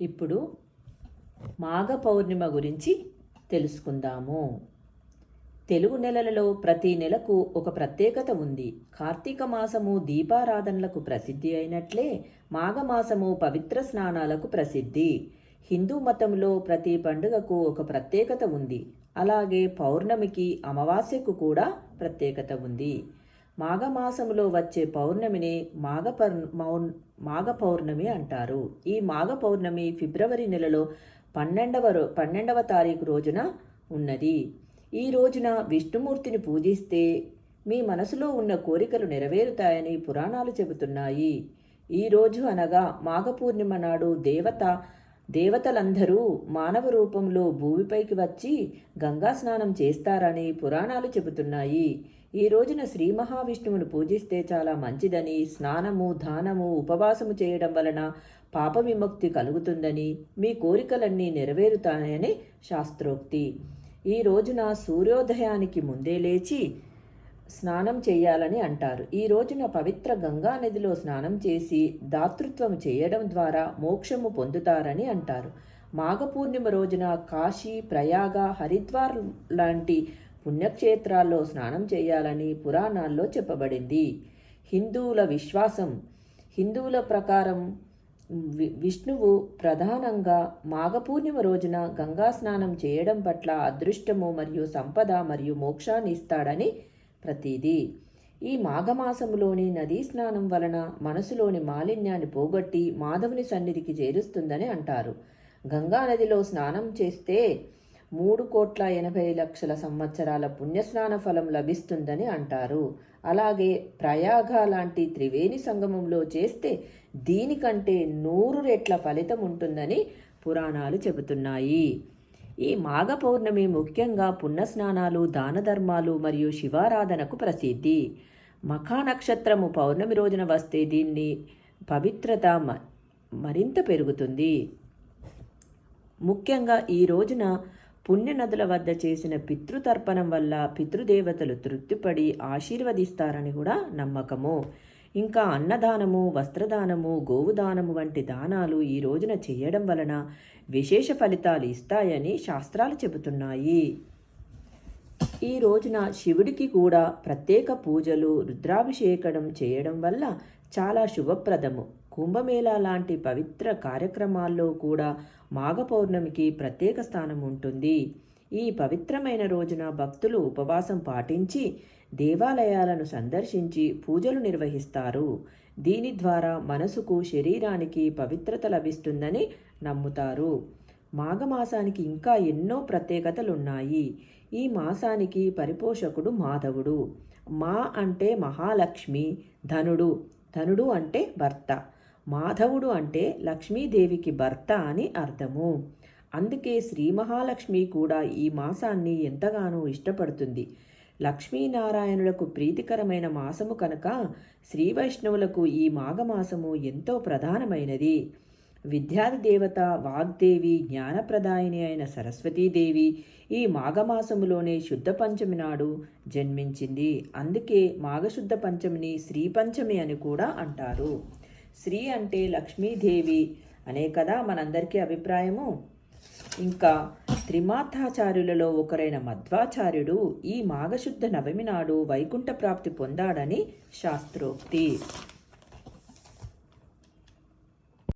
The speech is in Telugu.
ఇప్పుడు మాఘ పౌర్ణిమ గురించి తెలుసుకుందాము. తెలుగు నెలలలో ప్రతి నెలకు ఒక ప్రత్యేకత ఉంది. కార్తీక మాసము దీపారాధనలకు ప్రసిద్ధి అయినట్లే మాఘమాసము పవిత్ర స్నానాలకు ప్రసిద్ధి. హిందూ మతంలో ప్రతి పండుగకు ఒక ప్రత్యేకత ఉంది. అలాగే పౌర్ణమికి అమావాస్యకు కూడా ప్రత్యేకత ఉంది. మాఘమాసములో వచ్చే పౌర్ణమిని మాఘ మౌన్ మాఘ పౌర్ణమి అంటారు. ఈ మాఘ పౌర్ణమి ఫిబ్రవరి నెలలో పన్నెండవ రో పన్నెండవ తారీఖు రోజున ఉన్నది. ఈ రోజున విష్ణుమూర్తిని పూజిస్తే మీ మనసులో ఉన్న కోరికలు నెరవేరుతాయని పురాణాలు చెబుతున్నాయి. ఈ రోజు అనగా మాఘ పూర్ణిమ నాడు దేవత దేవతలందరూ మానవ రూపంలో భూమిపైకి వచ్చి గంగా స్నానం చేస్తారని పురాణాలు చెబుతున్నాయి. ఈ రోజున శ్రీ మహావిష్ణువును పూజిస్తే చాలా మంచిదని స్నానము దానము ఉపవాసము చేయడం వలన పాప విముక్తి కలుగుతుందని మీ కోరికలన్నీ నెరవేరుతాయని శాస్త్రోక్తి. ఈ రోజున సూర్యోదయానికి ముందే లేచి స్నానం చేయాలని అంటారు. ఈ రోజున పవిత్ర గంగా నదిలో స్నానం చేసి దాతృత్వం చేయడం ద్వారా మోక్షము పొందుతారని అంటారు. మాఘపూర్ణిమ రోజున కాశీ ప్రయాగ హరిద్వార్ లాంటి పుణ్యక్షేత్రాల్లో స్నానం చేయాలని పురాణాల్లో చెప్పబడింది. హిందువుల విశ్వాసం హిందువుల ప్రకారం వి విష్ణువు ప్రధానంగా మాఘపూర్ణిమ రోజున గంగా స్నానం చేయడం పట్ల అదృష్టము మరియు సంపద మరియు మోక్షాన్ని ఇస్తాడని ప్రతీది. ఈ మాఘమాసములోని నదీ స్నానం వలన మనసులోని మాలిన్యాన్ని పోగొట్టి మాధవుని సన్నిధికి చేరుస్తుందని అంటారు. గంగా నదిలో స్నానం చేస్తే మూడు కోట్ల ఎనభై లక్షల సంవత్సరాల పుణ్యస్నాన ఫలం లభిస్తుందని అంటారు. అలాగే ప్రయాగ లాంటి త్రివేణి సంగమంలో చేస్తే దీనికంటే నూరు రెట్ల ఫలితం ఉంటుందని పురాణాలు చెబుతున్నాయి. ఈ మాఘ పౌర్ణమి ముఖ్యంగా పుణ్యస్నానాలు దాన ధర్మాలు మరియు శివారాధనకు ప్రసిద్ధి. మఖా నక్షత్రము పౌర్ణమి రోజున వస్తే దీన్ని పవిత్రత మ- మరింత పెరుగుతుంది. ముఖ్యంగా ఈ రోజున పుణ్యనదుల వద్ద చేసిన పితృతర్పణం వల్ల పితృదేవతలు తృప్తిపడి ఆశీర్వదిస్తారని కూడా నమ్మకము. ఇంకా అన్నదానము వస్త్రదానము గోవుదానము వంటి దానాలు ఈ రోజున చేయడం వలన విశేష ఫలితాలు ఇస్తాయని శాస్త్రాలు చెబుతున్నాయి. ఈ రోజున శివుడికి కూడా ప్రత్యేక పూజలు రుద్రాభిషేకం చేయడం వల్ల చాలా శుభప్రదము. కుంభమేళా లాంటి పవిత్ర కార్యక్రమాల్లో కూడా మాఘ పౌర్ణమికి ప్రత్యేక స్థానం ఉంటుంది. ఈ పవిత్రమైన రోజున భక్తులు ఉపవాసం పాటించి దేవాలయాలను సందర్శించి పూజలు నిర్వహిస్తారు. దీని ద్వారా మనసుకు శరీరానికి పవిత్రత లభిస్తుందని నమ్ముతారు. మాఘమాసానికి ఇంకా ఎన్నో ప్రత్యేకతలున్నాయి. ఈ మాసానికి పరిపోషకుడు మాధవుడు. మా అంటే మహాలక్ష్మి ధనుడు. ధనుడు అంటే భర్త. మాధవుడు అంటే లక్ష్మీదేవికి భర్త అని అర్థము. అందుకే శ్రీ మహాలక్ష్మి కూడా ఈ మాసాన్ని ఎంతగానో ఇష్టపడుతుంది. లక్ష్మీనారాయణులకు ప్రీతికరమైన మాసము కనుక శ్రీ వైష్ణవులకు ఈ మాఘమాసము ఎంతో ప్రధానమైనది. విద్యాది దేవత వాగ్దేవి జ్ఞానప్రదాయిని అయిన సరస్వతీదేవి ఈ మాఘమాసములోనే శుద్ధ పంచమి నాడు జన్మించింది. అందుకే మాఘశుద్ధ పంచమిని శ్రీ పంచమి అని కూడా అంటారు. శ్రీ అంటే లక్ష్మీదేవి అనే కదా మనందరికీ అభిప్రాయము? ఇంకా త్రిమాతాచార్యులలో ఒకరైన మధ్వాచార్యుడు ఈ మాఘశుద్ధ నవమి నాడు వైకుంఠ ప్రాప్తి పొందాడని శాస్త్రోక్తి.